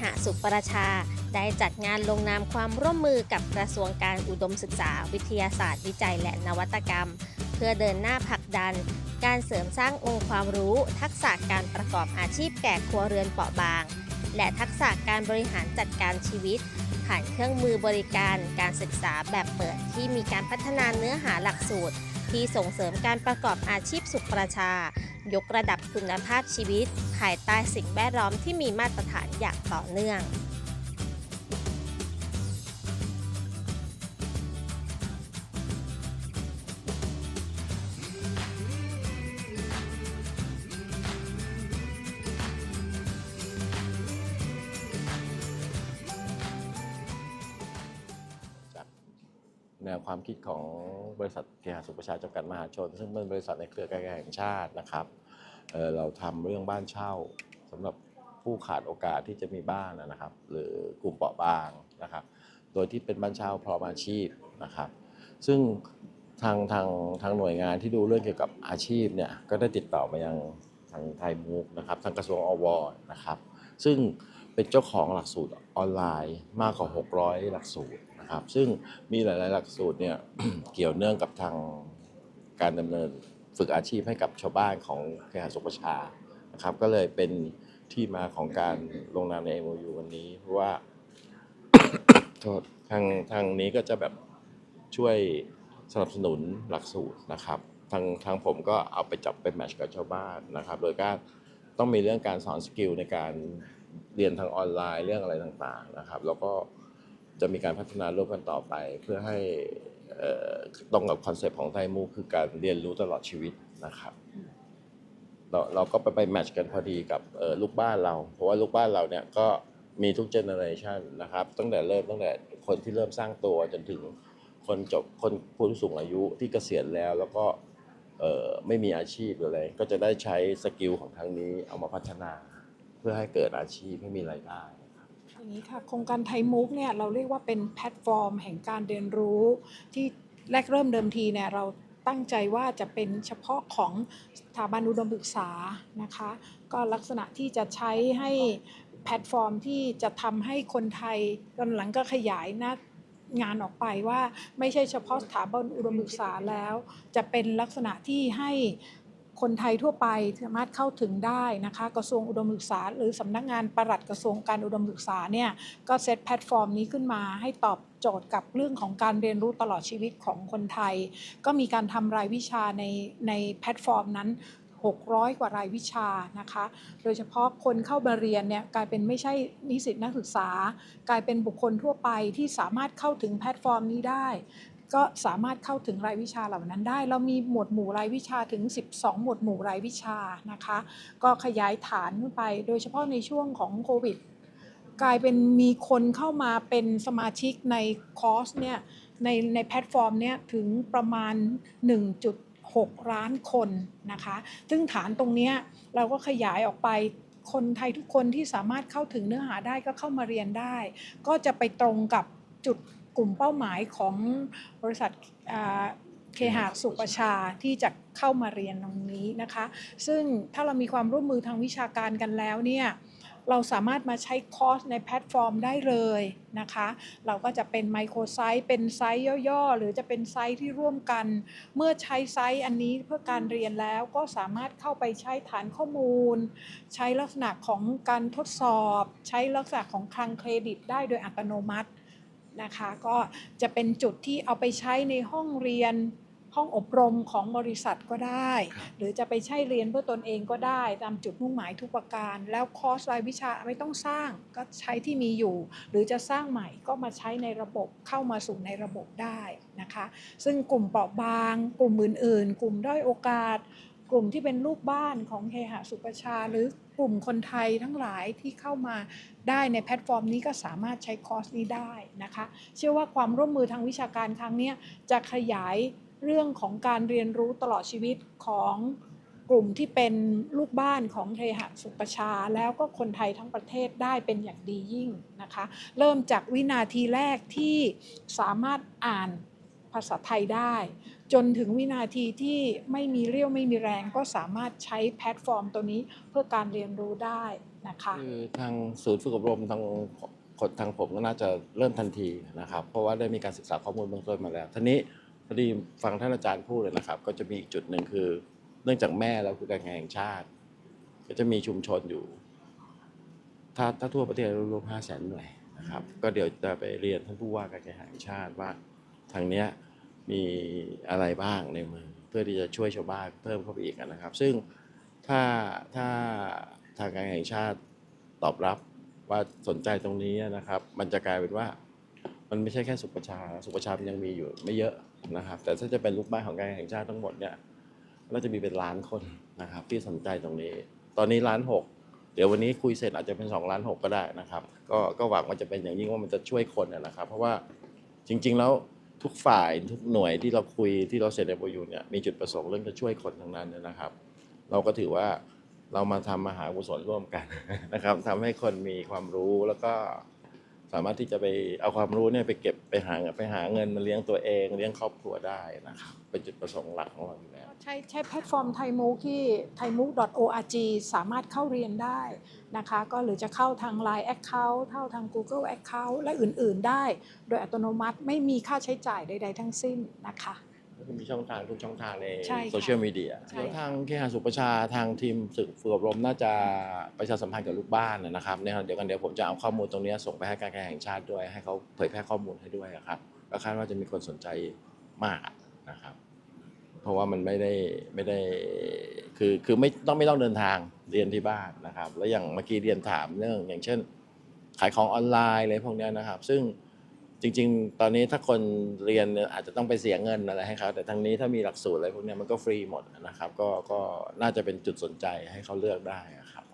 หะสุประชา ได้จัดงานลงนามความร่วมมือกับกระทรวงการอุดมศึกษา วิทยาศาสตร์ วิจัย และนวัตกรรม เพื่อเดินหน้าผลักดัน การเสริมสร้างองค์ความรู้ ทักษะการประกอบอาชีพแก่ครัวเรือนเปราะบาง และทักษะการบริหารจัดการชีวิต ผ่านเครื่องมือบริการการศึกษาแบบเปิดที่มีการพัฒนาเนื้อหาหลักสูตร ที่ส่งเสริมการประกอบอาชีพสุขประชา ยกระดับคุณภาพชีวิต ภายใต้สิ่งแวดล้อมที่มีมาตรฐานอย่างต่อเนื่อง แนวความคิดของบริษัทเคหะสุขประชาจำกัดมหาชน ซึ่งเป็นบริษัทในเครือการแห่งชาตินะครับเเราทำเรื่องบ้านเช่าสำหรับผู้ขาดโอกาสที่จะมีบ้านนะครับ หรือกลุ่มเปราะบางนะครับ โดยที่เป็นบ้านเช่าพร้อมอาชีพนะครับ ซึ่งทางทางทางหน่วยงานที่ดูเรื่องเกี่ยวกับอาชีพเนี่ยก็ได้ติดต่อมายังทางไทยมุกนะครับ ทางกระทรวงอวนะครับ ซึ่งเป็นเจ้าของหลักสูตรออนไลน์มากกว่า 600 หลักสูตร นะครับ ซึ่งมีหลาย ๆ หลักสูตรเนี่ย เกี่ยวเนื่องกับทางการดำเนินฝึกอาชีพให้กับชาวบ้านของเคหะสุประชานะครับ ก็เลยเป็นที่มาของการลงนามใน MOU วันนี้ เพราะว่า โทษทางทางนี้ก็จะแบบช่วยสนับสนุนหลักสูตรนะครับ ทางทางผมก็เอาไปจับไปแมทช์กับชาวบ้านนะครับ โดยการต้องมีเรื่องการสอนสกิลในการเรียนทางออนไลน์เรื่องอะไรต่างๆนะครับ แล้วก็ จะมีการพัฒนาร่วมกันต่อไป เพื่อให้ตรงกับคอนเซปต์ของไทยมูคือการเรียนรู้ตลอดชีวิตนะครับ เราเราก็ไปไปแมทช์กันพอดีกับลูกบ้านเรา เพราะว่าลูกบ้านเราเนี่ยก็มีทุกเจเนอเรชันนะครับ ตั้งแต่เริ่มตั้งแต่คนที่เริ่มสร้างตัวจนถึงคนจบคนผู้สูงอายุที่เกษียณแล้ว แล้วก็ไม่มีอาชีพหรืออะไรก็จะได้ใช้สกิลของทางนี้เอามาพัฒนา เพื่อให้เกิดอาชีพให้มีรายได้ อย่างนี้ค่ะโครงการไทยมุกเนี่ยเราเรียกว่าเป็นแพลตฟอร์ม แห่งการเรียนรู้ ที่แรกเริ่มเดิมทีเนี่ยเราตั้งใจว่าจะเป็นเฉพาะของสถาบันอุดมศึกษานะคะ ก็ลักษณะที่จะใช้ให้แพลตฟอร์มที่จะทำให้คนไทยตอนหลังก็ขยายหน้างานออกไปว่าไม่ใช่เฉพาะสถาบันอุดมศึกษาแล้ว จะเป็นลักษณะที่ให้ คนไทยทั่วไปสามารถเข้าถึงได้นะคะกระทรวงอุดมศึกษา หรือสำนักงานปลัดกระทรวงการอุดมศึกษาเนี่ยก็เซตแพลตฟอร์มนี้ขึ้นมาให้ตอบโจทย์กับเรื่องของการเรียนรู้ตลอดชีวิตของคนไทย ก็มีการทำรายวิชาในในแพลตฟอร์มนั้น600 กว่ารายวิชานะคะ โดยเฉพาะคนเข้ามาเรียนเนี่ยกลายเป็นไม่ใช่นิสิตนักศึกษา กลายเป็นบุคคลทั่วไปที่สามารถเข้าถึงแพลตฟอร์มนี้ได้ ก็สามารถเข้าถึงรายวิชาเหล่านั้นได้ เรามีหมวดหมู่รายวิชาถึง 12 หมวดหมู่รายวิชานะคะ ก็ขยายฐานขึ้นไป โดยเฉพาะในช่วงของโควิด กลายเป็นมีคนเข้ามาเป็นสมาชิกในคอร์สเนี่ยในในแพลตฟอร์มเนี่ยถึงประมาณ 1.6 ล้านคนนะคะ ซึ่งฐานตรงนี้เราก็ขยายออกไปคนไทยทุกคนที่สามารถเข้าถึงเนื้อหาได้ก็เข้ามาเรียนได้ ก็จะไปตรงกับจุด กลุ่มเป้าหมายของบริษัทเคหะสุประชาที่จะเข้ามาเรียนตรงนี้นะคะ ซึ่งถ้าเรามีความร่วมมือทางวิชาการกันแล้วเนี่ยเราสามารถมาใช้คอร์สในแพลตฟอร์มได้เลยนะคะ เราก็จะเป็นไมโครไซต์เป็นไซต์ย่อๆ หรือจะเป็นไซต์ที่ร่วมกัน เมื่อใช้ไซต์อันนี้เพื่อการเรียนแล้วก็สามารถเข้าไปใช้ฐานข้อมูล ใช้ลักษณะของการทดสอบ ใช้ลักษณะของคลังเครดิตได้โดยอัตโนมัติ นะคะ ก็จะเป็นจุดที่เอาไปใช้ในห้องเรียนห้องอบรมของบริษัทก็ได้ หรือจะไปใช้เรียนเพื่อตนเองก็ได้ ตามจุดมุ่งหมายทุกประการ แล้วคอร์สรายวิชาไม่ต้องสร้างก็ใช้ที่มีอยู่ หรือจะสร้างใหม่ก็มาใช้ในระบบเข้ามาสู่ในระบบได้นะคะ ซึ่งกลุ่มเปราะบาง กลุ่มอื่น ๆ กลุ่มด้อยโอกาส กลุ่มที่เป็นลูกบ้านของเคหะสุประชาหรือ กลุ่มคนไทยทั้งหลายที่เข้ามาได้ในแพลตฟอร์มนี้ก็สามารถใช้คอร์สนี้ได้นะคะ เชื่อว่าความร่วมมือทางวิชาการครั้งนี้จะขยายเรื่องของการเรียนรู้ตลอดชีวิตของกลุ่มที่เป็นลูกบ้านของเคหะสุประชา แล้วก็คนไทยทั้งประเทศได้เป็นอย่างดียิ่งนะคะ เริ่มจากวินาทีแรกที่สามารถอ่านภาษาไทยได้ จนถึงวินาทีที่ไม่มีเรี่ยวไม่มีแรงก็สามารถใช้แพลตฟอร์มตัวนี้เพื่อการเรียนรู้ได้นะคะคือทางศูนย์ฝึกอบรมทางทางผมก็น่าจะเริ่มทันทีนะครับ เพราะว่าได้มีการศึกษาข้อมูลเบื้องต้นมาแล้วทีนี้พอดีฟังท่านอาจารย์พูดเลยนะครับ ก็จะมีอีกจุดหนึ่งคือ เนื่องจากแม่เราคือการแข่งชาติ ก็จะมีชุมชนอยู่ ถ้าถ้าทั่วประเทศรวมห้าแสนหน่วยนะครับ ก็เดี๋ยวจะไปเรียนท่านผู้ว่าการแข่งชาติว่าทางเนี้ย มีอะไรบ้างในมือเพื่อที่จะช่วยชาวบ้านเพิ่มเข้าไปอีกนะครับ ซึ่งถ้าถ้าทางการแข่งชาติตอบรับว่าสนใจตรงนี้นะครับ มันจะกลายเป็นว่ามันไม่ใช่แค่สุประชา สุประชามันยังมีอยู่ไม่เยอะนะครับ แต่ถ้าจะเป็นลูกบ้านของการแข่งชาติทั้งหมดเนี่ยเราจะมีเป็นล้านคนนะครับ ที่สนใจตรงนี้ ตอนนี้ล้านหกเดี๋ยววันนี้คุยเสร็จอาจจะเป็น2ล้านหกก็ได้นะครับ ก็ก็หวังว่าจะเป็นอย่างยิ่งว่ามันจะช่วยคนนนะครับ เพราะว่าจริง ๆ แล้ว ทุกฝ่ายทุกหน่วยที่เราคุยที่เราเซ็นในโอยูเนี่ยมีจุดประสงค์เรื่องจะช่วยคนทั้งนั้นนะครับ เราก็ถือว่าเรามาทำมหากุศลร่วมกันนะครับทำให้คนมีความรู้แล้วก็ สามารถที่จะไปเอาความรู้เนี่ยไปเก็บไปหาไปหาเงินมาเลี้ยงตัวเอง เลี้ยงครอบครัวได้นะครับเป็นจุดประสงค์หลักของเราอยู่แล้วใช้ใช้แพลตฟอร์มไทยมูที่ thaimook.org สามารถเข้าเรียนได้นะคะ ก็หรือจะเข้าทาง Line Account เข้าทาง Google Account และอื่น ๆ ได้ โดยอัตโนมัติไม่มีค่าใช้จ่ายใด ๆ ทั้งสิ้นนะคะ ก็จะมีช่องทางทุกช่องทางในใช่ค่ะโซเชียลมีเดียใช่ แล้วทางเคหะสุประชาทางทีมฝึกฝึกอบรมน่าจะประชาสัมพันธ์กับลูกบ้านนะครับในขณะเดียวกันเดี๋ยวผมจะเอาข้อมูลตรงนี้ส่งไปให้การแข่งชาติด้วย ให้เขาเผยแพร่ข้อมูลให้ด้วยอะครับก็คาดว่าจะมีคนสนใจมากนะครับ เพราะว่ามันไม่ได้ไม่ได้คือคือไม่ต้องไม่ต้องเดินทางเรียนที่บ้านนะครับ แล้วอย่างเมื่อกี้เรียนถามเรื่องอย่างเช่น ขายของออนไลน์อะไรพวกเนี้ยนะครับ ซึ่ง จริง ๆ ตอนนี้ถ้าคนเรียนเนี่ยอาจจะต้องไปเสียเงินอะไรให้เขาแต่ทางนี้ถ้ามีหลักสูตรอะไรพวกเนี้ยมันก็ฟรีหมดนะครับ ก็ก็น่าจะเป็นจุดสนใจให้เขาเลือกได้อะครับ